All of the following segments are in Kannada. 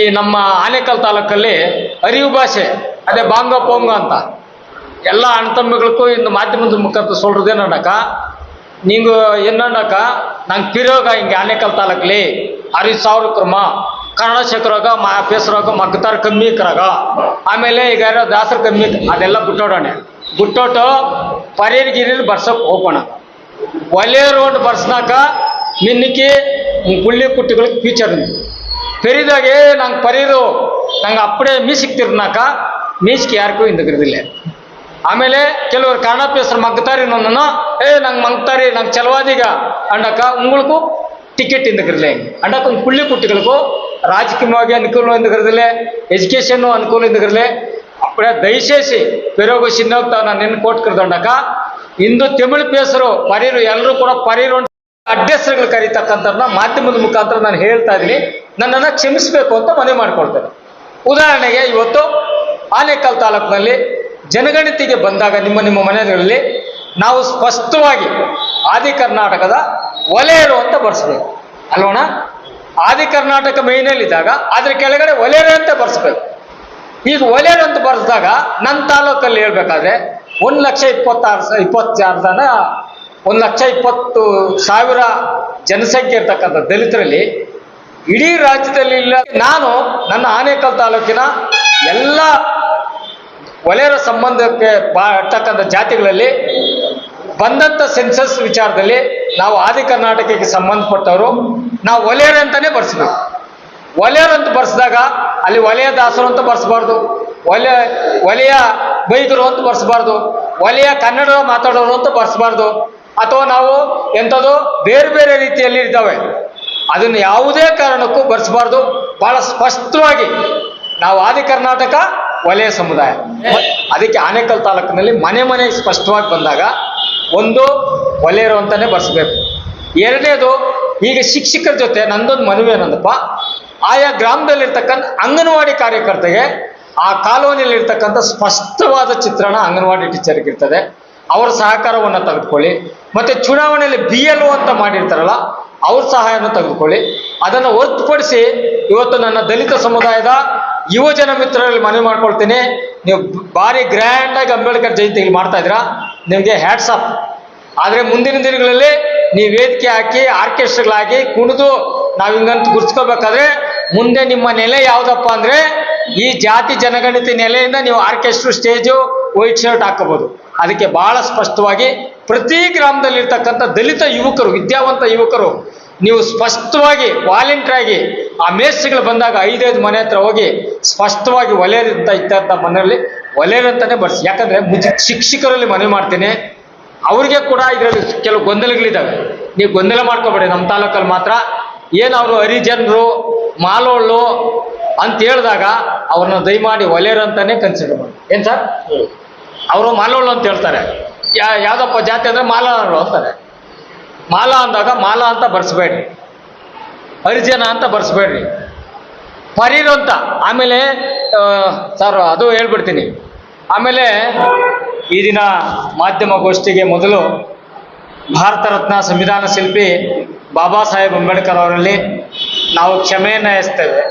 ಈ ನಮ್ಮ ಆನೆಕಲ್ ತಾಲೂಕಲ್ಲಿ ಅರಿವು ಭಾಷೆ, ಅದೇ ಬಾಂಗ ಪೊಂಗ ಅಂತ. ಎಲ್ಲ ಅಣ್ತಮ್ಮಿಗಳಿಗೂ ಇನ್ನು ಮಾಧ್ಯಮದ ಮುಖಾಂತರ ಸೊಲ್ರದೇನಕ ನೀವು ಏನಕ ನಂಗೆ ತಿರೋಗ ಹಿಂಗೆ ಆನೇಕಲ್ ತಾಲೂಕಲ್ಲಿ ಅರಿ ಸಾವಿರ ಕ್ರಮ. ಕನ್ನಡ ಶಕ್ರಾಗ ಮಾ, ಪೇಸರಾಗ ಮಗ್ತಾರ ಕಮ್ಮಿ ಇಕ್ಕರಾಗ ಆಮೇಲೆ ಈಗ ಯಾರೋ ದಾಸರ ಕಮ್ಮಿ ಅದೆಲ್ಲ ಬಿಟ್ಟೋಡೋಣೆ. ಬಿಟ್ಟೋಟು ಪರೇರ್ಗಿರಿಲಿ ಬರ್ಸೋಕೆ ಹೋಗೋಣ. ಒಲೆ ರೋಡ್ ಬರ್ಸ್ನಾಕ ನಿನ್ನಕ್ಕೆ ಪುಳ್ಳಿ ಕುಟ್ಟಿಗಳಿಗೆ ಫ್ಯೂಚರ್ பெரிதாக ನಂಗೆ பரிதோ ನಂಗೆ அப்படியே மியூசிக் ತಿರ್ನಾಕ ಮ್ಯೂಸಿಕ್ ಯಾರಿಗೂ ಹಿಂದಗಿರೋದಿಲ್ಲ ಆಮೇಲೆ ಕೆಲವರು ಕಾಣಪ್ಪ ಹೆಸರು ಮಗ್ತಾರಿ ನನ್ನನ್ನು ಏ ನಂಗೆ ಮಂಗ್ತಾರಿ ನಂಗೆ ಚಲವಾದಿಗ ಅಂಡಕ ಉಂಗಳಕ್ಕು ಟಿಕೆಟ್ ಹಿಂದಕ್ರದಿಲ್ಲ ಅಂಡಕ್ಕ ಒಂದು ಕುಳ್ಳಿ ಕುಟ್ಟಿಗಳಿಗೂ ರಾಜಕೀಯವಾಗಿ ಅನುಕೂಲ ಹಿಂದಗಿರದಿಲ್ಲ ಎಜುಕೇಷನ್ ಅನುಕೂಲ ಹಿಂದಗಿರಲಿ ಅಪ್ಪಡೆ ದಯಸೇಸಿ ಪೆರೋಗ ಸಿನ್ನೋಗ್ತಾ ನಾನು ನಿನ್ನ ಕೋಟ್ಕಿರ್ದಂಡಕ ಇಂದು ತಮಿಳು ಪೇಸರು ಪರೀರು ಎಲ್ಲರೂ ಕೂಡ ಪರಿರು ಅಡ್ರೆಸ್ಗಳು ಕರೀತಕ್ಕಂಥದ್ದನ್ನ ಮಾಧ್ಯಮದ ಮುಖಾಂತರ ನಾನು ಹೇಳ್ತಾ ಇದ್ದೀನಿ. ನನ್ನನ್ನು ಕ್ಷಮಿಸಬೇಕು ಅಂತ ಮನವಿ ಮಾಡ್ಕೊಳ್ತೇನೆ. ಉದಾಹರಣೆಗೆ ಇವತ್ತು ಆನೇಕಲ್ ತಾಲೂಕಿನಲ್ಲಿ ಜನಗಣತಿಗೆ ಬಂದಾಗ ನಿಮ್ಮ ನಿಮ್ಮ ಮನೆಗಳಲ್ಲಿ ನಾವು ಸ್ಪಷ್ಟವಾಗಿ ಆದಿ ಕರ್ನಾಟಕದ ಒಲೆಯರು ಅಂತ ಬರ್ಸ್ಬೇಕು. ಅಲ್ವಣ ಆದಿ ಕರ್ನಾಟಕ ಮೈನಲ್ಲಿದ್ದಾಗ ಅದ್ರ ಕೆಳಗಡೆ ಒಲೆಯರು ಅಂತ ಬರ್ಸ್ಬೇಕು. ಈಗ ಒಲೆಯರು ಅಂತ ಬರೆಸಿದಾಗ ನನ್ನ ತಾಲೂಕಲ್ಲಿ ಹೇಳ್ಬೇಕಾದ್ರೆ ಒಂದು ಲಕ್ಷ ಇಪ್ಪತ್ತಾರು ಇಪ್ಪತ್ತಾರು ಜನ ಒಂದು ಲಕ್ಷ ಇಪ್ಪತ್ತು ಸಾವಿರ ಜನಸಂಖ್ಯೆ ಇರ್ತಕ್ಕಂಥ ದಲಿತರಲ್ಲಿ ಇಡೀ ರಾಜ್ಯದಲ್ಲಿ ಇಲ್ಲ. ನಾನು ನನ್ನ ಆನೇಕಲ್ ತಾಲೂಕಿನ ಎಲ್ಲ ಒಲೆಯರ ಸಂಬಂಧಕ್ಕೆ ಬಾ ಇರ್ತಕ್ಕಂಥ ಜಾತಿಗಳಲ್ಲಿ ಬಂದಂಥ ಸೆನ್ಸಸ್ ವಿಚಾರದಲ್ಲಿ ನಾವು ಆದಿ ಕರ್ನಾಟಕಕ್ಕೆ ಸಂಬಂಧಪಟ್ಟವರು. ನಾವು ವಲಯರ ಅಂತಾನೆ ಬರ್ಸ್ಬೇಕು ವಲಯರು ಅಂತ ಬರ್ಸಿದಾಗ ಅಲ್ಲಿ ಒಲೆಯ ದಾಸರು ಅಂತ ಬರ್ಸಬಾರ್ದು. ಒಲೆ ಒಲೆಯ ಬೈದರು ಅಂತ ಬರ್ಸಬಾರ್ದು. ಒಲೆಯ ಕನ್ನಡ ಮಾತಾಡೋರು ಅಂತ ಬರ್ಸ್ಬಾರ್ದು. ಅಥವಾ ನಾವು ಎಂಥದ್ದು ಬೇರೆ ಬೇರೆ ರೀತಿಯಲ್ಲಿ ಇದ್ದಾವೆ. ಅದನ್ನು ಯಾವುದೇ ಕಾರಣಕ್ಕೂ ಬರೆಸಬಾರ್ದು. ಬಹಳ ಸ್ಪಷ್ಟವಾಗಿ ನಾವು ಆದಿ ಕರ್ನಾಟಕ ವಲಯ ಸಮುದಾಯ. ಅದಕ್ಕೆ ಆನೇಕಲ್ ತಾಲೂಕಿನಲ್ಲಿ ಮನೆ ಮನೆ ಸ್ಪಷ್ಟವಾಗಿ ಬಂದಾಗ ಒಂದು ಒಲೆಯರು ಅಂತಾನೆ ಬರೆಸಬೇಕು. ಎರಡನೇದು ಈಗ ಶಿಕ್ಷಕರ ಜೊತೆ ನಂದೊಂದು ಮನವಿ ಏನಂದಪ್ಪ, ಆಯಾ ಗ್ರಾಮದಲ್ಲಿರ್ತಕ್ಕಂಥ ಅಂಗನವಾಡಿ ಕಾರ್ಯಕರ್ತೆಗೆ ಆ ಕಾಲೋನಿಯಲ್ಲಿರ್ತಕ್ಕಂಥ ಸ್ಪಷ್ಟವಾದ ಚಿತ್ರಣ ಅಂಗನವಾಡಿ ಟೀಚರ್ಗೆ ಇರ್ತದೆ. ಅವರ ಸಹಕಾರವನ್ನು ತೆಗೆದುಕೊಳ್ಳಿ. ಮತ್ತೆ ಚುನಾವಣೆಯಲ್ಲಿ ಬಿ ಎಲ್ ಅಂತ ಮಾಡಿರ್ತಾರಲ್ಲ, ಅವ್ರ ಸಹಾಯವನ್ನು ತೆಗೆದುಕೊಳ್ಳಿ. ಅದನ್ನು ಹೊರತುಪಡಿಸಿ ಇವತ್ತು ನನ್ನ ದಲಿತ ಸಮುದಾಯದ ಯುವಜನ ಮಿತ್ರರಲ್ಲಿ ಮನವಿ ಮಾಡ್ಕೊಳ್ತೀನಿ. ನೀವು ಭಾರಿ ಗ್ರ್ಯಾಂಡಾಗಿ ಅಂಬೇಡ್ಕರ್ ಜಯಂತಿ ಇಲ್ಲಿ ಮಾಡ್ತಾ ಇದ್ದೀರಾ, ನಿಮಗೆ ಹ್ಯಾಟ್ಸ್ ಆಫ್ ಆದರೆ ಮುಂದಿನ ದಿನಗಳಲ್ಲಿ ನೀವು ವೇದಿಕೆ ಹಾಕಿ, ಆರ್ಕೆಸ್ಟ್ರಾಗಳಾಗಿ ಕುಣಿದು ನಾವು ಹಿಂಗಂತ ಗುರ್ಸ್ಕೋಬೇಕಾದ್ರೆ ಮುಂದೆ ನಿಮ್ಮ ನೆಲೆ ಯಾವುದಪ್ಪ ಅಂದರೆ ಈ ಜಾತಿ ಜನಗಣತಿ ನೆಲೆಯಿಂದ ನೀವು ಆರ್ಕೆಸ್ಟ್ರು ಸ್ಟೇಜು ವೈಟ್ ಶರ್ಟ್ ಹಾಕೋಬೋದು ಅದಕ್ಕೆ ಬಹಳ ಸ್ಪಷ್ಟವಾಗಿ ಪ್ರತಿ ಗ್ರಾಮದಲ್ಲಿರ್ತಕ್ಕಂಥ ದಲಿತ ಯುವಕರು, ವಿದ್ಯಾವಂತ ಯುವಕರು, ನೀವು ಸ್ಪಷ್ಟವಾಗಿ ವಾಲಂಟಿಯರ್ ಆಗಿ ಆ ಮೇಸ್ಗಳು ಬಂದಾಗ ಐದೈದು ಮನೆ ಹತ್ರ ಹೋಗಿ ಸ್ಪಷ್ಟವಾಗಿ ಒಲೆಯಂತ ಇದ್ದಂಥ ಮನೆಯಲ್ಲಿ ಒಲೆಯರಂತಾನೆ ಬರ್ಸಿ, ಯಾಕಂದ್ರೆ ಮುಜಿ ಶಿಕ್ಷಕರಲ್ಲಿ ಮನವಿ ಮಾಡ್ತೀನಿ, ಅವ್ರಿಗೆ ಕೂಡ ಇದರಲ್ಲಿ ಕೆಲವು ಗೊಂದಲಗಳಿದ್ದಾವೆ. ನೀವು ಗೊಂದಲ ಮಾಡ್ಕೋಬೇಡಿ, ನಮ್ಮ ತಾಲೂಕಲ್ಲಿ ಮಾತ್ರ. ಏನು ಅವರು ಹರಿಜನರು, ಮಾಲೋಳು ಅಂತ ಹೇಳಿದಾಗ ಅವ್ರನ್ನ ದಯಮಾಡಿ ಒಲೆಯರು ಅಂತಾನೆ ಕನ್ಸಿಡರ್ ಮಾಡಿ. ಏನು ಸರ್? ಅವರು ಮಾಲೋಳು ಅಂತ ಹೇಳ್ತಾರೆ. ಯಾ, ಯಾವುದಪ್ಪ ಜಾತಿ ಅಂದರೆ ಮಾಲಾಳು ಅಂತಾರೆ. ಮಾಲಾ ಅಂದಾಗ ಮಾಲಾ ಅಂತ ಬರ್ಸ್ಬೇಡ್ರಿ. ಹರಿಜನ ಅಂತ ಬರ್ಸ್ಬೇಡ್ರಿ. ಪರೀರು ಅಂತ, ಆಮೇಲೆ ಸರ್, ಅದು ಹೇಳ್ಬಿಡ್ತೀನಿ. ಆಮೇಲೆ, ಈ ದಿನ ಮಾಧ್ಯಮ ಗೋಷ್ಠಿಗೆ ಮೊದಲು ಭಾರತ ರತ್ನ ಸಂವಿಧಾನ ಶಿಲ್ಪಿ ಬಾಬಾ ಸಾಹೇಬ್ ಅಂಬೇಡ್ಕರ್ ಅವರಲ್ಲಿ ನಾವು ಕ್ಷಮೆಯನ್ನು ಎಸ್ತೇವೆ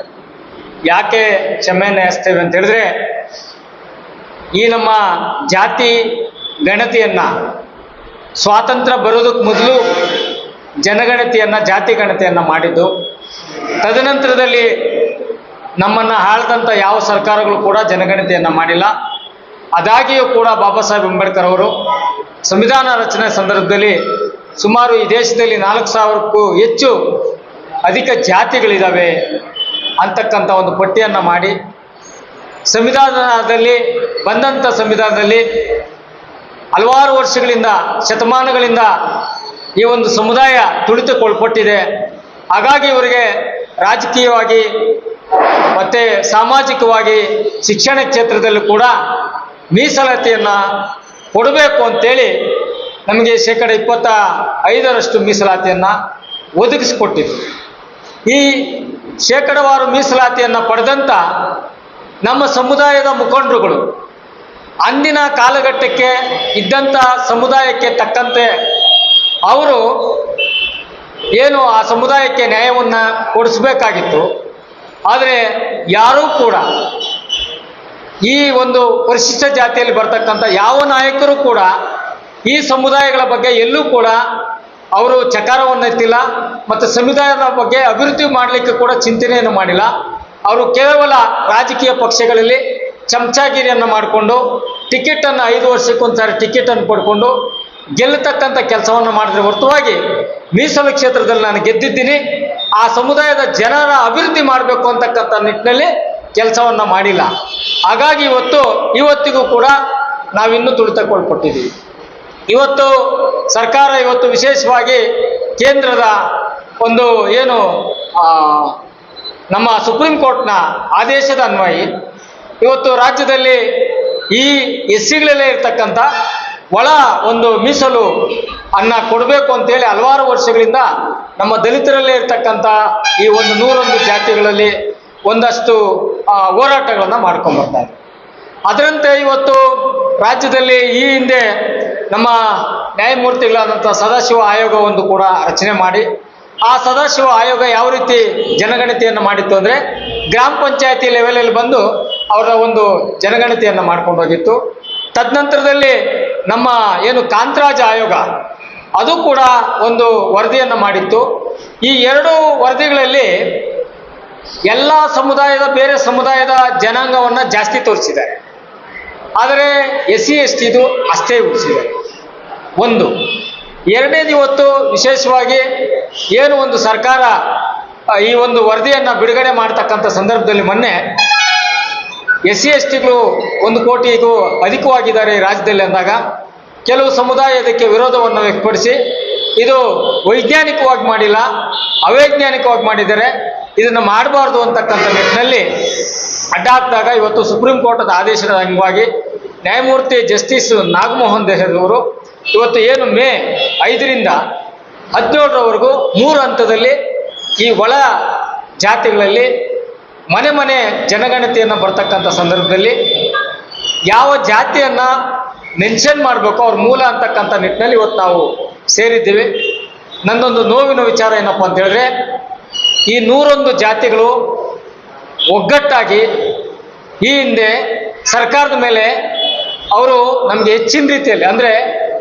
ಯಾಕೆ ಕ್ಷಮೆಯನ್ನು ಎಸ್ತೇವೆ ಅಂತ ಹೇಳಿದ್ರೆ ಈ ನಮ್ಮ ಜಾತಿ ಗಣತಿಯನ್ನು ಸ್ವಾತಂತ್ರ್ಯ ಬರೋದಕ್ಕೆ ಮೊದಲು ಜನಗಣತಿಯನ್ನು, ಜಾತಿ ಗಣತಿಯನ್ನು ಮಾಡಿದ್ದು. ತದನಂತರದಲ್ಲಿ ನಮ್ಮನ್ನು ಆಳ್ದಂಥ ಯಾವ ಸರ್ಕಾರಗಳು ಕೂಡ ಜನಗಣತಿಯನ್ನು ಮಾಡಿಲ್ಲ. ಅದಾಗಿಯೂ ಕೂಡ ಬಾಬಾ ಸಾಹೇಬ್ ಅಂಬೇಡ್ಕರ್ ಅವರು ಸಂವಿಧಾನ ರಚನೆ ಸಂದರ್ಭದಲ್ಲಿ ಸುಮಾರು ಈ ದೇಶದಲ್ಲಿ ನಾಲ್ಕು ಸಾವಿರಕ್ಕೂ ಹೆಚ್ಚು ಅಧಿಕ ಜಾತಿಗಳಿದ್ದಾವೆ ಅಂತಕ್ಕಂಥ ಒಂದು ಪಟ್ಟಿಯನ್ನು ಮಾಡಿ ಸಂವಿಧಾನದಲ್ಲಿ ಬಂದಂಥ ಸಂವಿಧಾನದಲ್ಲಿ ಹಲವಾರು ವರ್ಷಗಳಿಂದ, ಶತಮಾನಗಳಿಂದ ಈ ಒಂದು ಸಮುದಾಯ ತುಳಿತಕ್ಕೊಳ್ಪಟ್ಟಿದೆ ಹಾಗಾಗಿ ಇವರಿಗೆ ರಾಜಕೀಯವಾಗಿ ಮತ್ತು ಸಾಮಾಜಿಕವಾಗಿ ಶಿಕ್ಷಣ ಕ್ಷೇತ್ರದಲ್ಲೂ ಕೂಡ ಮೀಸಲಾತಿಯನ್ನು ಕೊಡಬೇಕು ಅಂತೇಳಿ ನಮಗೆ ಶೇಕಡ ಇಪ್ಪತ್ತ ಐದರಷ್ಟು ಮೀಸಲಾತಿಯನ್ನು ಒದಗಿಸಿಕೊಟ್ಟಿದ್ರು. ಈ ಶೇಕಡವಾರು ಮೀಸಲಾತಿಯನ್ನು ಪಡೆದಂಥ ನಮ್ಮ ಸಮುದಾಯದ ಮುಖಂಡರುಗಳು, ಅಂದಿನ ಕಾಲಘಟ್ಟಕ್ಕೆ ಇದ್ದಂಥ ಸಮುದಾಯಕ್ಕೆ ತಕ್ಕಂತೆ ಅವರು ಏನು ಆ ಸಮುದಾಯಕ್ಕೆ ನ್ಯಾಯವನ್ನು ಕೊಡಿಸ್ಬೇಕಾಗಿತ್ತು. ಆದರೆ ಯಾರೂ ಕೂಡ ಈ ಒಂದು ಪರಿಶಿಷ್ಟ ಜಾತಿಯಲ್ಲಿ ಬರ್ತಕ್ಕಂಥ ಯಾವ ನಾಯಕರು ಕೂಡ ಈ ಸಮುದಾಯಗಳ ಬಗ್ಗೆ ಎಲ್ಲೂ ಕೂಡ ಅವರು ಚಕಾರವನ್ನು ಎತ್ತಿಲ್ಲ, ಮತ್ತು ಸಮುದಾಯದ ಬಗ್ಗೆ ಅಭಿವೃದ್ಧಿ ಮಾಡಲಿಕ್ಕೆ ಕೂಡ ಚಿಂತನೆಯನ್ನು ಮಾಡಿಲ್ಲ. ಅವರು ಕೇವಲ ರಾಜಕೀಯ ಪಕ್ಷಗಳಲ್ಲಿ ಚಮಚಾಗಿರಿಯನ್ನು ಮಾಡಿಕೊಂಡು, ಟಿಕೆಟನ್ನು ಐದು ವರ್ಷಕ್ಕೊಂದ್ಸಾರಿ ಟಿಕೆಟನ್ನು ಪಡ್ಕೊಂಡು ಗೆಲ್ಲತಕ್ಕಂಥ ಕೆಲಸವನ್ನು ಮಾಡಿದ್ರೆ ಹೊರತುವಾಗಿ ಮೀಸಲು ಕ್ಷೇತ್ರದಲ್ಲಿ ನಾನು ಗೆದ್ದಿದ್ದೀನಿ. ಆ ಸಮುದಾಯದ ಜನರ ಅಭಿವೃದ್ಧಿ ಮಾಡಬೇಕು ಅಂತಕ್ಕಂಥ ನಿಟ್ಟಿನಲ್ಲಿ ಕೆಲಸವನ್ನು ಮಾಡಿಲ್ಲ. ಹಾಗಾಗಿ ಇವತ್ತು, ಇವತ್ತಿಗೂ ಕೂಡ ನಾವಿನ್ನೂ ತುಳಿತಕ್ಕೊಳ್ಪಟ್ಟಿದ್ದೀವಿ. ಇವತ್ತು ಸರ್ಕಾರ ಇವತ್ತು ವಿಶೇಷವಾಗಿ ಕೇಂದ್ರದ ಒಂದು ಏನು ನಮ್ಮ ಸುಪ್ರೀಂ ಕೋರ್ಟ್ನ ಆದೇಶದ ಅನ್ವಯಿ, ಇವತ್ತು ರಾಜ್ಯದಲ್ಲಿ ಈ ಎಸ್ ಸಿಗಳಲ್ಲೇ ಇರ್ತಕ್ಕಂಥ ಒಳ ಒಂದು ಮೀಸಲು ಅನ್ನ ಕೊಡಬೇಕು ಅಂತೇಳಿ ಹಲವಾರು ವರ್ಷಗಳಿಂದ ನಮ್ಮ ದಲಿತರಲ್ಲೇ ಇರ್ತಕ್ಕಂಥ ಈ ಒಂದು ನೂರೊಂದು ಜಾತಿಗಳಲ್ಲಿ ಒಂದಷ್ಟು ಹೋರಾಟಗಳನ್ನು ಮಾಡ್ಕೊಂಡ್ಬರ್ತಾರೆ ಅದರಂತೆ ಇವತ್ತು ರಾಜ್ಯದಲ್ಲಿ ಈ ಹಿಂದೆ ನಮ್ಮ ನ್ಯಾಯಮೂರ್ತಿಗಳಾದಂಥ ಸದಾಶಿವ ಆಯೋಗವೊಂದು ಕೂಡ ರಚನೆ ಮಾಡಿ ಆ ಸದಾಶಿವ ಆಯೋಗ ಯಾವ ರೀತಿ ಜನಗಣತಿಯನ್ನು ಮಾಡಿತ್ತು ಅಂದರೆ ಗ್ರಾಮ ಪಂಚಾಯತಿ ಲೆವೆಲಲ್ಲಿ ಬಂದು ಅವರ ಒಂದು ಜನಗಣತಿಯನ್ನು ಮಾಡ್ಕೊಂಡು ಹೋಗಿತ್ತು. ತದನಂತರದಲ್ಲಿ ನಮ್ಮ ಏನು ಕಾಂತರಾಜ ಆಯೋಗ, ಅದು ಕೂಡ ಒಂದು ವರದಿಯನ್ನು ಮಾಡಿತ್ತು. ಈ ಎರಡು ವರದಿಗಳಲ್ಲಿ ಎಲ್ಲ ಸಮುದಾಯದ, ಬೇರೆ ಸಮುದಾಯದ ಜನಾಂಗವನ್ನು ಜಾಸ್ತಿ ತೋರಿಸಿದ್ದಾರೆ ಆದರೆ ಎಸ್ ಸಿ ಎಸ್ ಟಿದು ಅಷ್ಟೇ ಉಳಿಸಿದೆ. ಒಂದು ಎರಡನೇದು ಇವತ್ತು ವಿಶೇಷವಾಗಿ ಏನು ಒಂದು ಸರ್ಕಾರ ಈ ಒಂದು ವರದಿಯನ್ನು ಬಿಡುಗಡೆ ಮಾಡ್ತಕ್ಕಂಥ ಸಂದರ್ಭದಲ್ಲಿ ಮೊನ್ನೆ ಎಸ್ ಸಿ ಎಸ್ ಟಿಗಳು ಒಂದು ಕೋಟಿಗೂ ಅಧಿಕವಾಗಿದ್ದಾರೆ ಈ ರಾಜ್ಯದಲ್ಲಿ ಅಂದಾಗ ಕೆಲವು ಸಮುದಾಯ ಇದಕ್ಕೆ ವಿರೋಧವನ್ನು ವ್ಯಕ್ತಪಡಿಸಿ ಇದು ವೈಜ್ಞಾನಿಕವಾಗಿ ಮಾಡಿಲ್ಲ, ಅವೈಜ್ಞಾನಿಕವಾಗಿ ಮಾಡಿದ್ದಾರೆ, ಇದನ್ನು ಮಾಡಬಾರ್ದು ಅಂತಕ್ಕಂಥ ನಿಟ್ಟಿನಲ್ಲಿ ಅಡ್ಡಾದಾಗ ಇವತ್ತು ಸುಪ್ರೀಂ ಕೋರ್ಟದ ಆದೇಶದ ಅಂಗವಾಗಿ ನ್ಯಾಯಮೂರ್ತಿ ಜಸ್ಟಿಸ್ ನಾಗಮೋಹನ್ ದೇಹದವರು ಇವತ್ತು ಏನು ಮೇ ಐದರಿಂದ ಹದಿನೇಳರವರೆಗೂ ಮೂರು ಹಂತದಲ್ಲಿ ಈ ಒಳ ಜಾತಿಗಳಲ್ಲಿ ಮನೆ ಮನೆ ಜನಗಣತಿಯನ್ನು ಬರ್ತಕ್ಕಂಥ ಸಂದರ್ಭದಲ್ಲಿ ಯಾವ ಜಾತಿಯನ್ನು ಮೆನ್ಷನ್ ಮಾಡಬೇಕು ಅವ್ರ ಮೂಲ ಅಂತಕ್ಕಂಥ ನಿಟ್ಟಿನಲ್ಲಿ ಇವತ್ತು ನಾವು ಸೇರಿದ್ದೀವಿ. ನನ್ನೊಂದು ನೋವಿನ ವಿಚಾರ ಏನಪ್ಪ ಅಂತ ಹೇಳಿದ್ರೆ, ಈ ನೂರೊಂದು ಜಾತಿಗಳು ಒಗ್ಗಟ್ಟಾಗಿ ಈ ಹಿಂದೆ ಸರ್ಕಾರದ ಮೇಲೆ ಅವರು ನಮಗೆ ಹೆಚ್ಚಿನ ರೀತಿಯಲ್ಲಿ, ಅಂದರೆ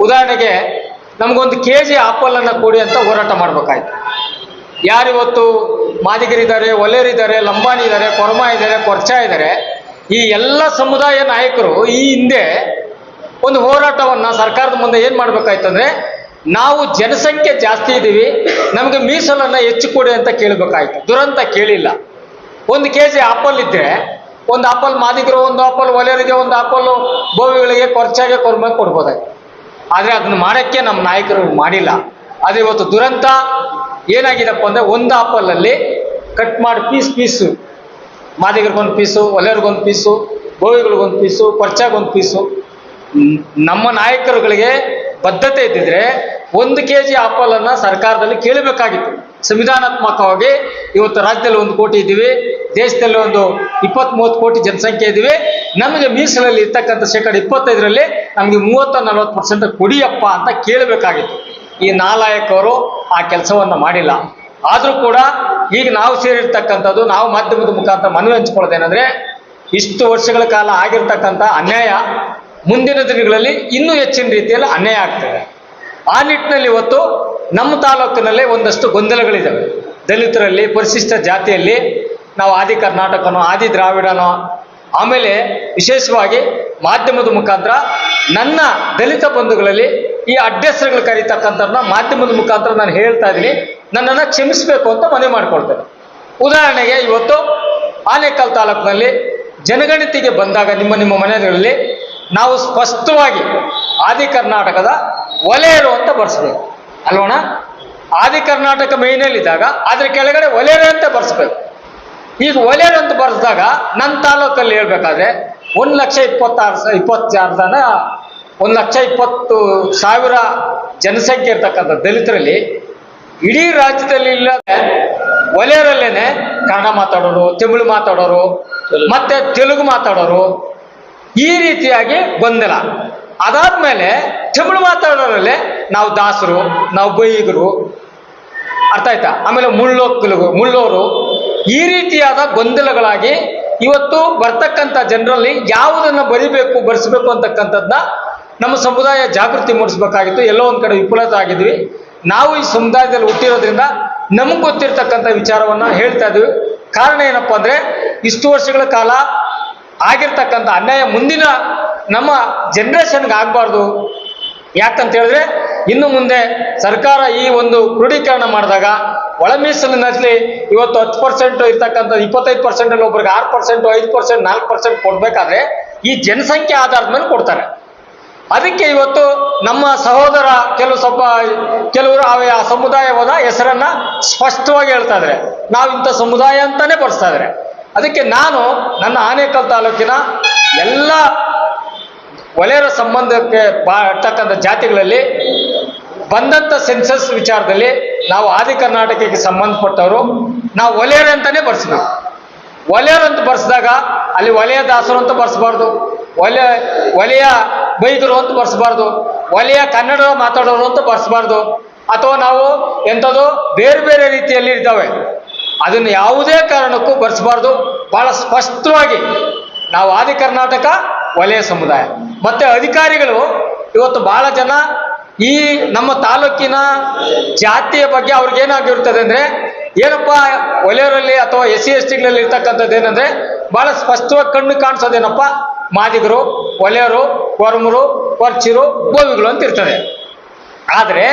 ಉದಾಹರಣೆಗೆ ನಮಗೊಂದು ಕೆ ಜಿ ಆಪಲನ್ನು ಕೊಡಿ ಅಂತ ಹೋರಾಟ ಮಾಡಬೇಕಾಯ್ತು. ಯಾರಿವತ್ತು ಮಾದಿಗರಿದ್ದಾರೆ ಒಲೆಯರಿದ್ದಾರೆ ಲಂಬಾಣಿ ಇದ್ದಾರೆ, ಕೊರ್ಮ ಇದ್ದಾರೆ, ಕೊರ್ಚಾ ಇದ್ದಾರೆ, ಈ ಎಲ್ಲ ಸಮುದಾಯ ನಾಯಕರು ಈ ಹಿಂದೆ ಒಂದು ಹೋರಾಟವನ್ನು ಸರ್ಕಾರದ ಮುಂದೆ ಏನು ಮಾಡಬೇಕಾಯ್ತು ಅಂದರೆ ನಾವು ಜನಸಂಖ್ಯೆ ಜಾಸ್ತಿ ಇದ್ದೀವಿ ನಮಗೆ ಮೀಸಲನ್ನು ಹೆಚ್ಚು ಕೊಡಿ ಅಂತ ಕೇಳಬೇಕಾಯ್ತು. ದುರಂತ ಕೇಳಿಲ್ಲ. ಒಂದು ಕೆ ಜಿ ಆಪಲ್ ಇದ್ದರೆ ಒಂದು ಆಪಲ್ ಮಾದಿಗರು, ಒಂದು ಆಪಲ್ ಒಲೆಯರಿಗೆ ಒಂದು ಆಪಲ್ ಬೋವಿಗಳಿಗೆ, ಕೊರ್ಚಾಗೆ, ಕೊರ್ಮಗೆ ಕೊಡ್ಬೋದಾಗಿತ್ತು ಆದರೆ ಅದನ್ನ ಮಾಡೋಕ್ಕೆ ನಮ್ಮ ನಾಯಕರು ಮಾಡಿಲ್ಲ. ಆದರೆ ಇವತ್ತು ದುರಂತ. ಏನಾಗಿದೆಪ್ಪ ಅಂದರೆ ಒಂದು ಆಪಲಲ್ಲಿ ಕಟ್ ಮಾಡಿ ಪೀಸ್ ಪೀಸು. ಮಾದಿಗರಿಗೊಂದು ಪೀಸು ಒಲೆಯವ್ರಿಗೊಂದು ಪೀಸು ಗೋವಿಗಳಿಗೊಂದು ಪೀಸು ಪರ್ಚಾಗೊಂದು ಪೀಸು. ನಮ್ಮ ನಾಯಕರುಗಳಿಗೆ ಬದ್ಧತೆ ಇದ್ದಿದ್ರೆ ಒಂದು ಕೆ ಜಿ ಆಪಲನ್ನು ಸರ್ಕಾರದಲ್ಲಿ ಕೇಳಬೇಕಾಗಿತ್ತು. ಸಂವಿಧಾನಾತ್ಮಕವಾಗಿ ಇವತ್ತು ರಾಜ್ಯದಲ್ಲಿ ಒಂದು ಕೋಟಿ ಇದ್ದೀವಿ. ದೇಶದಲ್ಲಿ ಒಂದು ಇಪ್ಪತ್ತ್ ಮೂವತ್ತು ಕೋಟಿ ಜನಸಂಖ್ಯೆ ಇದ್ದೀವಿ. ನಮಗೆ ಮೀಸಲಲ್ಲಿ ಇರ್ತಕ್ಕಂಥ ಶೇಕಡ ಇಪ್ಪತ್ತೈದರಲ್ಲಿ ನಮಗೆ ಮೂವತ್ತ ನಲವತ್ತು ಪರ್ಸೆಂಟ್ ಕೊಡಿಯಪ್ಪ ಅಂತ ಕೇಳಬೇಕಾಗಿತ್ತು. ಈ ನಾಲಾಯಕವರು ಆ ಕೆಲಸವನ್ನು ಮಾಡಿಲ್ಲ. ಆದರೂ ಕೂಡ ಈಗ ನಾವು ಸೇರಿರ್ತಕ್ಕಂಥದ್ದು, ನಾವು ಮಾಧ್ಯಮದ ಮುಖಾಂತರ ಮನವಿ ಹಂಚ್ಕೊಳ್ಳೋದೇನೆಂದರೆ ಇಷ್ಟು ವರ್ಷಗಳ ಕಾಲ ಆಗಿರ್ತಕ್ಕಂಥ ಅನ್ಯಾಯ ಮುಂದಿನ ದಿನಗಳಲ್ಲಿ ಇನ್ನೂ ಹೆಚ್ಚಿನ ರೀತಿಯಲ್ಲಿ ಅನ್ಯಾಯ ಆಗ್ತದೆ. ಆ ನಿಟ್ಟಿನಲ್ಲಿ ಇವತ್ತು ನಮ್ಮ ತಾಲೂಕಿನಲ್ಲೇ ಒಂದಷ್ಟು ಗೊಂದಲಗಳಿದ್ದಾವೆ ದಲಿತರಲ್ಲಿ, ಪರಿಶಿಷ್ಟ ಜಾತಿಯಲ್ಲಿ ನಾವು ಆದಿ ಕರ್ನಾಟಕನೋ, ಆದಿ ದ್ರಾವಿಡನೋ, ಆಮೇಲೆ ವಿಶೇಷವಾಗಿ ಮಾಧ್ಯಮದ ಮುಖಾಂತರ ನನ್ನ ದಲಿತ ಬಂಧುಗಳಲ್ಲಿ ಈ ಅಡ್ಡೆಸರುಗಳು ಕರೀತಕ್ಕಂಥವ್ರನ್ನ ಮಾಧ್ಯಮದ ಮುಖಾಂತರ ನಾನು ಹೇಳ್ತಾ ಇದ್ದೀನಿ. ನನ್ನನ್ನು ಕ್ಷಮಿಸಬೇಕು ಅಂತ ಮನವಿ ಮಾಡಿಕೊಳ್ತೇನೆ. ಉದಾಹರಣೆಗೆ ಇವತ್ತು ಆನೇಕಲ್ ತಾಲೂಕಿನಲ್ಲಿ ಜನಗಣತಿಗೆ ಬಂದಾಗ ನಿಮ್ಮ ನಿಮ್ಮ ಮನೆಗಳಲ್ಲಿ ನಾವು ಸ್ಪಷ್ಟವಾಗಿ ಆದಿ ಕರ್ನಾಟಕದ ಒಲೆಯರು ಅಂತ ಬರ್ಸ್ಬೇಕು. ಅಲ್ವಣ ಆದಿ ಕರ್ನಾಟಕ ಮೇಯ್ನಲ್ಲಿದ್ದಾಗ ಅದ್ರ ಕೆಳಗಡೆ ಒಲೆಯರು ಅಂತ ಬರ್ಸ್ಬೇಕು. ಈಗ ಒಲೆಯರು ಅಂತ ಬರ್ಸಿದಾಗ ನನ್ನ ತಾಲೂಕಲ್ಲಿ ಹೇಳ್ಬೇಕಾದ್ರೆ ಒಂದು ಲಕ್ಷ ಇಪ್ಪತ್ತಾರು ಜನ, ಒಂದು ಲಕ್ಷ ಇಪ್ಪತ್ತು ಸಾವಿರ ಜನಸಂಖ್ಯೆ ಇರ್ತಕ್ಕಂಥ ದಲಿತರಲ್ಲಿ ಇಡೀ ರಾಜ್ಯದಲ್ಲಿ ಇಲ್ಲದೆ ಒಲೆಯರಲ್ಲೇನೆ ಕನ್ನಡ ಮಾತಾಡೋರು, ತಮಿಳು ಮಾತಾಡೋರು, ಮತ್ತೆ ತೆಲುಗು ಮಾತಾಡೋರು ಈ ರೀತಿಯಾಗಿ ಬಂದಿಲ್ಲ. ಅದಾದ್ಮೇಲೆ ತಮಿಳು ಮಾತಾಡೋರಲ್ಲೇ ನಾವು ದಾಸರು, ನಾವು ಬೈಗರು, ಅರ್ಥ ಆಯ್ತಾ? ಆಮೇಲೆ ಮುಳ್ಳೊಕ್ಕಲು ಮುಳ್ಳೋರು ಈ ರೀತಿಯಾದ ಗೊಂದಲಗಳಾಗಿ ಇವತ್ತು ಬರ್ತಕ್ಕಂಥ ಜನರಲ್ಲಿ ಯಾವುದನ್ನು ಬರಿಬೇಕು, ಬರೆಸಬೇಕು ಅಂತಕ್ಕಂಥದ್ದನ್ನ ನಮ್ಮ ಸಮುದಾಯ ಜಾಗೃತಿ ಮೂಡಿಸಬೇಕಾಗಿತ್ತು. ಎಲ್ಲೋ ಒಂದು ಕಡೆ ವಿಫಲತೆ ಆಗಿದ್ವಿ. ನಾವು ಈ ಸಮುದಾಯದಲ್ಲಿ ಹುಟ್ಟಿರೋದ್ರಿಂದ ನಮಗೆ ಗೊತ್ತಿರ್ತಕ್ಕಂಥ ವಿಚಾರವನ್ನ ಹೇಳ್ತಾ ಇದ್ವಿ. ಕಾರಣ ಏನಪ್ಪಾ ಅಂದ್ರೆ ಇಷ್ಟು ವರ್ಷಗಳ ಕಾಲ ಆಗಿರ್ತಕ್ಕಂಥ ಅನ್ಯಾಯ ಮುಂದಿನ ನಮ್ಮ ಜನ್ರೇಷನ್ಗೆ ಆಗಬಾರ್ದು. ಯಾಕಂತ ಹೇಳಿದ್ರೆ ಇನ್ನು ಮುಂದೆ ಸರ್ಕಾರ ಈ ಒಂದು ಕ್ರೋಢೀಕರಣ ಮಾಡಿದಾಗ ಒಳ ಮೀಸಲಿನಲ್ಲಿ ಇವತ್ತು ಹತ್ತು ಪರ್ಸೆಂಟ್ ಇರ್ತಕ್ಕಂಥ ಇಪ್ಪತ್ತೈದು ಪರ್ಸೆಂಟ್ ಅಲ್ಲಿ ಒಬ್ರಿಗೆ ಆರು ಪರ್ಸೆಂಟ್, ಐದು ಪರ್ಸೆಂಟ್, ನಾಲ್ಕು ಪರ್ಸೆಂಟ್ ಕೊಡ್ಬೇಕಾದ್ರೆ ಈ ಜನಸಂಖ್ಯೆ ಆಧಾರದ ಮೇಲೆ ಕೊಡ್ತಾರೆ. ಅದಕ್ಕೆ ಇವತ್ತು ನಮ್ಮ ಸಹೋದರ ಕೆಲವು ಸ್ವಲ್ಪ ಕೆಲವರು ಆ ಸಮುದಾಯವಾದ ಹೆಸರನ್ನ ಸ್ಪಷ್ಟವಾಗಿ ಹೇಳ್ತಾ ಇದ್ದಾರೆ. ನಾವು ಇಂಥ ಸಮುದಾಯ ಅಂತಾನೆ ಬರ್ಸ್ತಾ ಇದ್ದಾರೆ. ಅದಕ್ಕೆ ನಾನು ನನ್ನ ಆನೇಕಲ್ ತಾಲೂಕಿನ ಎಲ್ಲ ಒಲೆಯರ ಸಂಬಂಧಕ್ಕೆ ಬಾಳ್ತಕ್ಕಂಥ ಜಾತಿಗಳಲ್ಲಿ ಬಂದಂಥ ಸೆನ್ಸಸ್ ವಿಚಾರದಲ್ಲಿ ನಾವು ಆದಿ ಕರ್ನಾಟಕಕ್ಕೆ ಸಂಬಂಧಪಟ್ಟವರು, ನಾವು ಒಲೆಯರ್ ಅಂತಾನೆ ಬರ್ಸ್ಬೇಕು ಒಲೆಯರ್ ಅಂತ ಬರ್ಸಿದಾಗ ಅಲ್ಲಿ ಒಲೆಯ ದಾಸರು ಅಂತ ಬರ್ಸಬಾರ್ದು, ಒಲೆ, ಒಲೆಯ ಬೈದರು ಅಂತ ಬರ್ಸಬಾರ್ದು, ಒಲೆಯ ಕನ್ನಡ ಮಾತಾಡೋರು ಅಂತ ಬರ್ಸಬಾರ್ದು, ಅಥವಾ ನಾವು ಎಂಥದ್ದು ಬೇರೆ ಬೇರೆ ರೀತಿಯಲ್ಲಿ ಇದ್ದಾವೆ. ಅದನ್ನು ಯಾವುದೇ ಕಾರಣಕ್ಕೂ ಬರ್ಸಬಾರ್ದು. ಬಹಳ ಸ್ಪಷ್ಟವಾಗಿ ನಾವು ಆದಿ ಕರ್ನಾಟಕ ವಲಯ ಸಮುದಾಯ. ಮತ್ತೆ ಅಧಿಕಾರಿಗಳು, ಇವತ್ತು ಬಹಳ ಜನ ಈ ನಮ್ಮ ತಾಲೂಕಿನ ಜಾತಿಯ ಬಗ್ಗೆ ಅವ್ರಿಗೆ ಏನಾಗಿರ್ತದೆ ಅಂದ್ರೆ, ಏನಪ್ಪ ಒಲೆಯರಲ್ಲಿ ಅಥವಾ ಎಸ್ ಸಿ ಎಸ್ ಟಿಗಳಲ್ಲಿ ಇರ್ತಕ್ಕಂಥದ್ದು ಏನಂದ್ರೆ, ಬಹಳ ಸ್ಪಷ್ಟವಾಗಿ ಕಣ್ಣು ಕಾಣಿಸೋದೇನಪ್ಪ? ಮಾದಿಗರು, ಒಲೆಯರು ಕೊರಮರು ಕೊರ್ಚಿರು ಗೋವಿಗಳು ಅಂತ ಇರ್ತದೆ. ಆದರೆ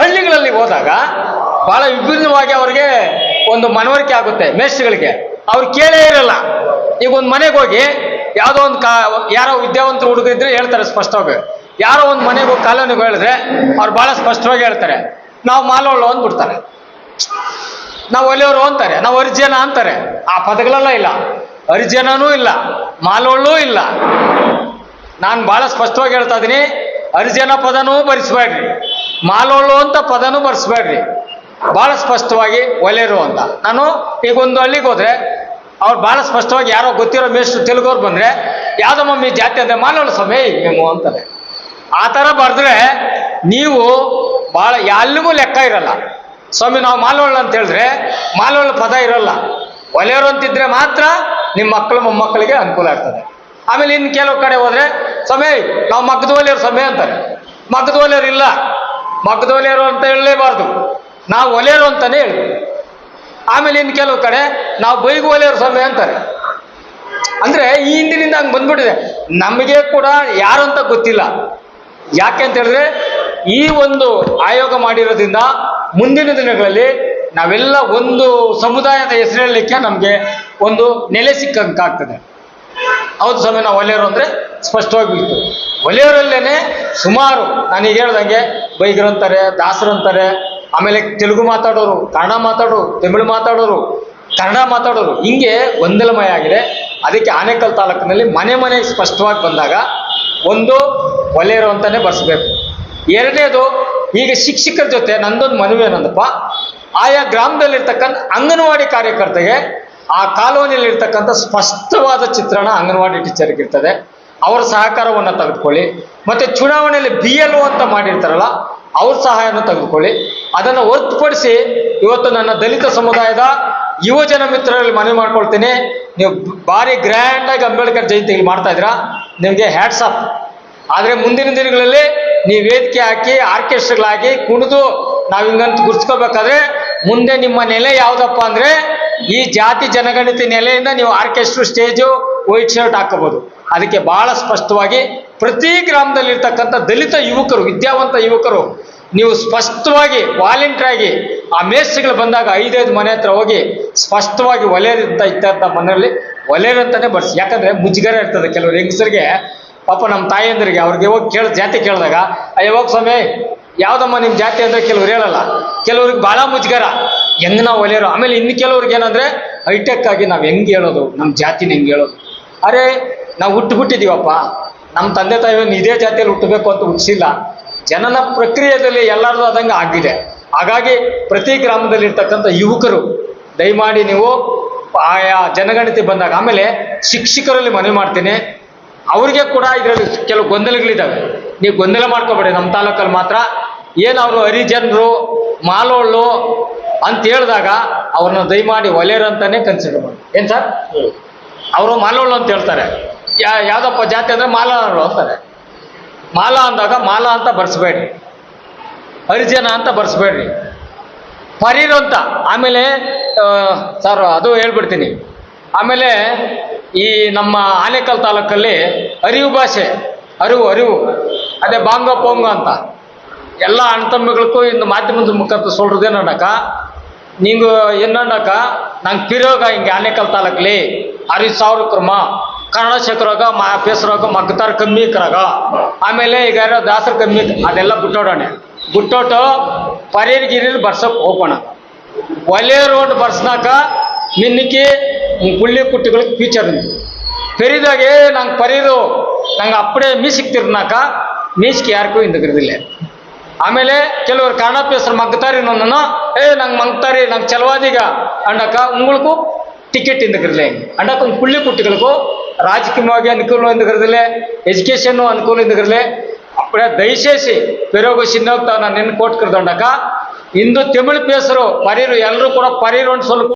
ಹಳ್ಳಿಗಳಲ್ಲಿ ಹೋದಾಗ ಬಹಳ ವಿಭಿನ್ನವಾಗಿ ಅವರಿಗೆ ಒಂದು ಮನವರಿಕೆ ಆಗುತ್ತೆ ಮೇಸ್ಟ್ಗಳಿಗೆ ಅವ್ರು ಕೇಳೇ ಇರಲ್ಲ. ಈಗ ಒಂದು ಮನೆಗೆ ಹೋಗಿ ಯಾವುದೋ ಒಂದು ಕಾ, ಯಾರೋ ವಿದ್ಯಾವಂತರು ಹುಡುಗರಿದ್ರೆ ಹೇಳ್ತಾರೆ ಸ್ಪಷ್ಟವಾಗಿ. ಯಾರೋ ಒಂದು ಮನೆಗೂ ಕಾಲೋನಿಗೆ ಹೇಳಿದ್ರೆ ಅವ್ರು ಬಹಳ ಸ್ಪಷ್ಟವಾಗಿ ಹೇಳ್ತಾರೆ, ನಾವು ಮಾಲೋಳು ಅಂದ್ಬಿಡ್ತಾರೆ. ನಾವು ಒಲೆಯವರು ಅಂತಾರೆ, ನಾವು ಹರಿಜನ ಅಂತಾರೆ. ಆ ಪದಗಳೆಲ್ಲ ಇಲ್ಲ. ಹರಿಜನನೂ ಇಲ್ಲ ಮಾಲೋಳು ಇಲ್ಲ. ನಾನು ಬಹಳ ಸ್ಪಷ್ಟವಾಗಿ ಹೇಳ್ತಾ ಇದ್ದೀನಿ ಹರಿಜನ ಪದನೂ ಬರೆಸ್ಬೇಡ್ರಿ ಮಾಲೋಳು ಅಂತ ಪದನೂ ಬರೆಸ್ಬೇಡ್ರಿ ಬಹಳ ಸ್ಪಷ್ಟವಾಗಿ ಒಲೆಯರು ಅಂತ. ನಾನು ಈಗ ಒಂದು ಹಳ್ಳಿಗೆ ಹೋದ್ರೆ, ಅವ್ರು ಬಹಳ ಸ್ಪಷ್ಟವಾಗಿ ಯಾರೋ ಗೊತ್ತಿರೋ ಮೇಷ್ಟ್ರು ತೆಲುಗವ್ರು ಬಂದ್ರೆ, ಯಾವ್ದಮ್ಮ ಮಮ್ಮಿ ಜಾತಿ ಅಂದ್ರೆ ಮಾಲೋಳು ಸಮಯ మేము ಅಂತಾರೆ. ಆ ಥರ ಬರೆದ್ರೆ ನೀವು ಭಾಳ ಎಲ್ಲಿಗೂ ಲೆಕ್ಕ ಇರಲ್ಲ. ಸ್ವಾಮಿ, ನಾವು ಮಾಲೋಳು ಅಂತ ಹೇಳಿದ್ರೆ ಮಾಲೋಳು ಪದ ಇರಲ್ಲ. ಒಲೆಯವರು ಅಂತಿದ್ರೆ ಮಾತ್ರ ನಿಮ್ಮ ಮಕ್ಕಳು ಮೊಮ್ಮಕ್ಕಳಿಗೆ ಅನುಕೂಲ ಆಗ್ತದೆ. ಆಮೇಲೆ ಇನ್ನು ಕೆಲವು ಕಡೆ ಹೋದ್ರೆ ಸಮಯ ನಾವು ಮಗ್ಗದ ಒಲೆಯರು ಸಮಯ ಅಂತಾರೆ. ಮಗ್ಗದ ಒಲೆಯರು ಇಲ್ಲ. ಮಗ್ಗದ ಒಲೆಯರು ಅಂತ ಹೇಳಲೇಬಾರ್ದು. ನಾವು ಒಲೆಯರು ಅಂತಾನೆ ಹೇಳ್ತೀವಿ ಆಮೇಲೆ ಇನ್ನು ಕೆಲವು ಕಡೆ ನಾವು ಬೈಗು ಒಲೆಯರು ಸಮಯ ಅಂತಾರೆ. ಅಂದ್ರೆ ಈ ಹಿಂದಿನಿಂದ ಹಂಗೆ ಬಂದ್ಬಿಟ್ಟಿದೆ. ನಮಗೆ ಕೂಡ ಯಾರು ಅಂತ ಗೊತ್ತಿಲ್ಲ. ಯಾಕೆ ಅಂತ ಹೇಳಿದ್ರೆ, ಈ ಒಂದು ಆಯೋಗ ಮಾಡಿರೋದ್ರಿಂದ ಮುಂದಿನ ದಿನಗಳಲ್ಲಿ ನಾವೆಲ್ಲ ಒಂದು ಸಮುದಾಯದ ಹೆಸರೇಳಲಿಕ್ಕೆ ನಮಗೆ ಒಂದು ನೆಲೆ ಸಿಕ್ಕಂತಾಗ್ತದೆ ಹೌದು ಸ್ವಾಮಿ, ನಾವು ಒಲೆಯರು ಅಂದರೆ ಸ್ಪಷ್ಟವಾಗಿ ಬಿಡ್ತು ಒಲೆಯರಲ್ಲೇನೆ ಸುಮಾರು ಈಗ ಹೇಳ್ದಂಗೆ ಬೈಗರು ಅಂತಾರೆ, ದಾಸರು ಅಂತಾರೆ, ಆಮೇಲೆ ತೆಲುಗು ಮಾತಾಡೋರು, ಕನ್ನಡ ಮಾತಾಡೋರು, ತಮಿಳು ಮಾತಾಡೋರು, ಕನ್ನಡ ಮಾತಾಡೋರು, ಹಿಂಗೆ ಗೊಂದಲಮಯ ಆಗಿದೆ. ಅದಕ್ಕೆ ಆನೇಕಲ್ ತಾಲೂಕಿನಲ್ಲಿ ಮನೆ ಮನೆಗೆ ಸ್ಪಷ್ಟವಾಗಿ ಬಂದಾಗ ಒಂದು ಒಲೆಯರು ಅಂತಾನೆ ಬರ್ಸ್ಬೇಕು. ಎರಡನೇದು ಈಗ ಶಿಕ್ಷಕರ ಜೊತೆ ನಂದೊಂದು ಮನವಿ ಏನಂದಪ್ಪ? ಆಯಾ ಗ್ರಾಮದಲ್ಲಿರ್ತಕ್ಕಂಥ ಅಂಗನವಾಡಿ ಕಾರ್ಯಕರ್ತೆಗೆ ಆ ಕಾಲೋನಿಯಲ್ಲಿ ಇರ್ತಕ್ಕಂಥ ಸ್ಪಷ್ಟವಾದ ಚಿತ್ರಣ ಅಂಗನವಾಡಿ ಟೀಚರ್ಗೆ ಇರ್ತದೆ. ಅವರ ಸಹಕಾರವನ್ನು ತೆಗೆದುಕೊಳ್ಳಿ. ಮತ್ತೆ ಚುನಾವಣೆಯಲ್ಲಿ ಬಿ ಎಲ್ ಅಂತ ಮಾಡಿರ್ತಾರಲ್ಲ, ಅವ್ರ ಸಹಾಯವನ್ನು ತೆಗೆದುಕೊಳ್ಳಿ. ಅದನ್ನು ಹೊರತುಪಡಿಸಿ ಇವತ್ತು ನನ್ನ ದಲಿತ ಸಮುದಾಯದ ಯುವಜನ ಮಿತ್ರರಲ್ಲಿ ಮನವಿ ಮಾಡ್ಕೊಳ್ತೀನಿ. ನೀವು ಭಾರಿ ಗ್ರ್ಯಾಂಡಾಗಿ ಅಂಬೇಡ್ಕರ್ ಜಯಂತಿಯಲ್ಲಿ ಮಾಡ್ತಾ ಇದ್ದೀರಾ. ನಿಮಗೆ ಹ್ಯಾಟ್ಸ್ ಆಫ್ ಆದರೆ ಮುಂದಿನ ದಿನಗಳಲ್ಲಿ ನೀವು ವೇದಿಕೆ ಹಾಕಿ, ಆರ್ಕೆಸ್ಟ್ರಾಗಳಾಗಿ ಕುಣಿದು ನಾವು ಹಿಂಗಂತ ಗುರ್ಸ್ಕೋಬೇಕಾದ್ರೆ ಮುಂದೆ ನಿಮ್ಮ ನೆಲೆ ಯಾವುದಪ್ಪ ಅಂದ್ರೆ ಈ ಜಾತಿ ಜನಗಣತಿ ನೆಲೆಯಿಂದ ನೀವು ಆರ್ಕೆಸ್ಟ್ರ ಸ್ಟೇಜು, ವೈಟ್ ಶರ್ಟ್ ಹಾಕಬಹುದು. ಅದಕ್ಕೆ ಬಹಳ ಸ್ಪಷ್ಟವಾಗಿ ಪ್ರತಿ ಗ್ರಾಮದಲ್ಲಿರ್ತಕ್ಕಂಥ ದಲಿತ ಯುವಕರು, ವಿದ್ಯಾವಂತ ಯುವಕರು, ನೀವು ಸ್ಪಷ್ಟವಾಗಿ ವಾಲಂಟಿಯರ್ ಆಗಿ ಆ ಮೇಸ್ಟ್ಗಳು ಬಂದಾಗ ಐದೈದು ಮನೆ ಹತ್ರ ಹೋಗಿ ಸ್ಪಷ್ಟವಾಗಿ ಒಲೆಯಂತ ಇದ್ದಂಥ ಮನೆಯಲ್ಲಿ ಒಲೆಯರಂತಾನೆ ಬರ್ಸಿ. ಯಾಕಂದ್ರೆ ಮುಜುಗರ ಇರ್ತದೆ ಕೆಲವರು ಹೆಂಗಸರಿಗೆ. ಪಾಪ ನಮ್ಮ ತಾಯಿಯಂದ್ರಿಗೆ ಅವ್ರಿಗೆ ಹೋಗಿ ಕೇಳ, ಜಾತಿ ಕೇಳಿದಾಗ, ಅಯ್ಯ ಹೋಗ್ ಸ್ವಾಮಿ, ಯಾವ್ದಮ್ಮ ನಿಮ್ಮ ಜಾತಿ ಅಂದ್ರೆ ಕೆಲವ್ರು ಹೇಳಲ್ಲ. ಕೆಲವ್ರಿಗೆ ಭಾಳ ಮುಜುಗರ. ಹೆಂಗ್ ನಾವು ಒಲೆಯರು? ಆಮೇಲೆ ಇನ್ನು ಕೆಲವ್ರಿಗೆ ಏನಂದ್ರೆ ಹೈಟೆಕ್ ಆಗಿ ನಾವು ಹೆಂಗ್ ಹೇಳೋದು? ನಮ್ಮ ಜಾತಿನ ಹೆಂಗ್ ಹೇಳೋದು? ಅರೆ, ನಾವು ಹುಟ್ಟು ಹುಟ್ಟಿದೀವಪ್ಪ ನಮ್ಮ ತಂದೆ ತಾಯಿಯನ್ನು ಇದೇ ಜಾತಿಯಲ್ಲಿ ಹುಟ್ಟಬೇಕು ಅಂತ ಹುಟ್ಟಿಸಿಲ್ಲ ಜನನ ಪ್ರಕ್ರಿಯೆಯಲ್ಲಿ ಎಲ್ಲರದು ಆದಂಗೆ ಆಗಿದೆ. ಹಾಗಾಗಿ ಪ್ರತಿ ಗ್ರಾಮದಲ್ಲಿ ಇರ್ತಕ್ಕಂಥ ಯುವಕರು, ದಯಮಾಡಿ ನೀವು ಆಯಾ ಜನಗಣತಿ ಬಂದಾಗ, ಆಮೇಲೆ ಶಿಕ್ಷಕರಲ್ಲಿ ಮನವಿ ಮಾಡ್ತೀನಿ. ಅವ್ರಿಗೆ ಕೂಡ ಇದರಲ್ಲಿ ಕೆಲವು ಗೊಂದಲಗಳಿದ್ದಾವೆ. ನೀವು ಗೊಂದಲ ಮಾಡ್ಕೋಬೇಡಿ, ನಮ್ಮ ತಾಲೂಕಲ್ಲಿ ಮಾತ್ರ. ಏನು ಅವರು ಹರಿಜನರು ಮಾಲೋಳು ಅಂತ ಹೇಳಿದಾಗ ಅವ್ರನ್ನ ದಯಮಾಡಿ ಒಲೆಯರು ಅಂತಾನೆ ಕನ್ಸಿಡರ್ ಮಾಡಿ. ಏನ್ ಸರ್? ಅವರು ಮಾಲೋಳು ಅಂತ ಹೇಳ್ತಾರೆ. ಯಾವ್ದಪ್ಪ ಜಾತಿ ಅಂದ್ರೆ ಮಾಲಾಳು ಅಂತಾರೆ. ಮಾಲ ಅಂದಾಗ ಮಾಲ ಅಂತ ಬರ್ಸ್ಬೇಡ್ರಿ. ಹರಿಜನ ಅಂತ ಬರ್ಸ್ಬೇಡ್ರಿ. ಪರೀರು ಅಂತ. ಆಮೇಲೆ ಸರ್, ಅದು ಹೇಳ್ಬಿಡ್ತೀನಿ. ಆಮೇಲೆ ಈ ನಮ್ಮ ಆನೇಕಲ್ ತಾಲೂಕಲ್ಲಿ ಅರಿವು ಭಾಷೆ, ಅರಿವು ಅರಿವು, ಅದೇ ಬಾಂಗ ಪೊಂಗ ಅಂತ. ಎಲ್ಲ ಅಣ್ತಂಬಿಗಳಿಗೂ ಇನ್ನು ಮಾಧ್ಯಮದ ಮುಖಾಂತರ ಸೊಲ್ರದೇನಕ ನೀವು ಏನಕ ನಂಗೆ ತಿರೋಗ ಹಿಂಗೆ ಆನೇಕಲ್ ತಾಲೂಕಲ್ಲಿ. ಅರಿವು ಸಾವಿರ ಕ್ರಮ. ಕನ್ನಡ ಶೇಖರಾಗ, ಮಾ ಪೇಸರಾಗ ಮಗ್ತಾರ ಕಮ್ಮಿ ಇಕ್ಕರಾಗ ಆಮೇಲೆ ಈಗ ಯಾರೋ ದಾಸರು ಕಮ್ಮಿ ಅದೆಲ್ಲ ಬಿಟ್ಟೋಡೋಣ ಬಿಟ್ಟೋಟು ಪರೇರ್ಗಿರಿಲಿ ಬರ್ಸಕ್ಕೆ ಹೋಗೋಣ. ಒಲೆ ರೋಡ್ ಬರ್ಸ್ನಾಕ ನಿನ್ನಕ್ಕೆ ಈ பிள்ளை குட்டிகளுக்கு ஃபியூச்சர் பெரிதாக ನಂಗೆ பரிதோ ನಂಗೆ அப்படியே மியூசிக் திருனாக்கா மியூசிக் ಯಾರಿಗೂ இருந்துக்கிறது ಆಮೇಲೆ ಕೆಲವರು ಕಾರಣ ಮಗ್ತಾರಿ ನನ್ನನ್ನು ಏ, ನಂಗೆ ಮಂಗ್ತಾರಿ, ನಂಗೆ ಚಲವಾದೀಗ ಅಂಡಕ್ಕ ಉಂಗಳಿಗೂ ಟಿಕೆಟ್ ಇಂದಕ್ಕಿರಲಿ ಅಂಡಕ್ಕ ಒಂದು ಕುಳ್ಳಿ ಕುಟ್ಟಿಗಳಿಗೂ ರಾಜಕೀಯವಾಗಿ ಅನುಕೂಲ ಇಂದಕ್ಕಿರಲಿ ಎಜುಕೇಷನ್ನು ಅನುಕೂಲ ಇಂದಕ್ಕಿರಲಿ ಅಪ್ಪಡೆ ದಯಚೇಸಿ ಬೇರೆಗೂ ಸಿನ್ನೋಗ್ತಾ ನಾನು ನಿನ್ನ ಕರೆದು ಅಂಡಕ್ಕ ಇಂದು ತಮಿಳು ಪೇಸರು ಪರೀರು ಎಲ್ಲರೂ ಕೂಡ ಪರೀರು ಅಂತ ಸ್ವಲ್ಪ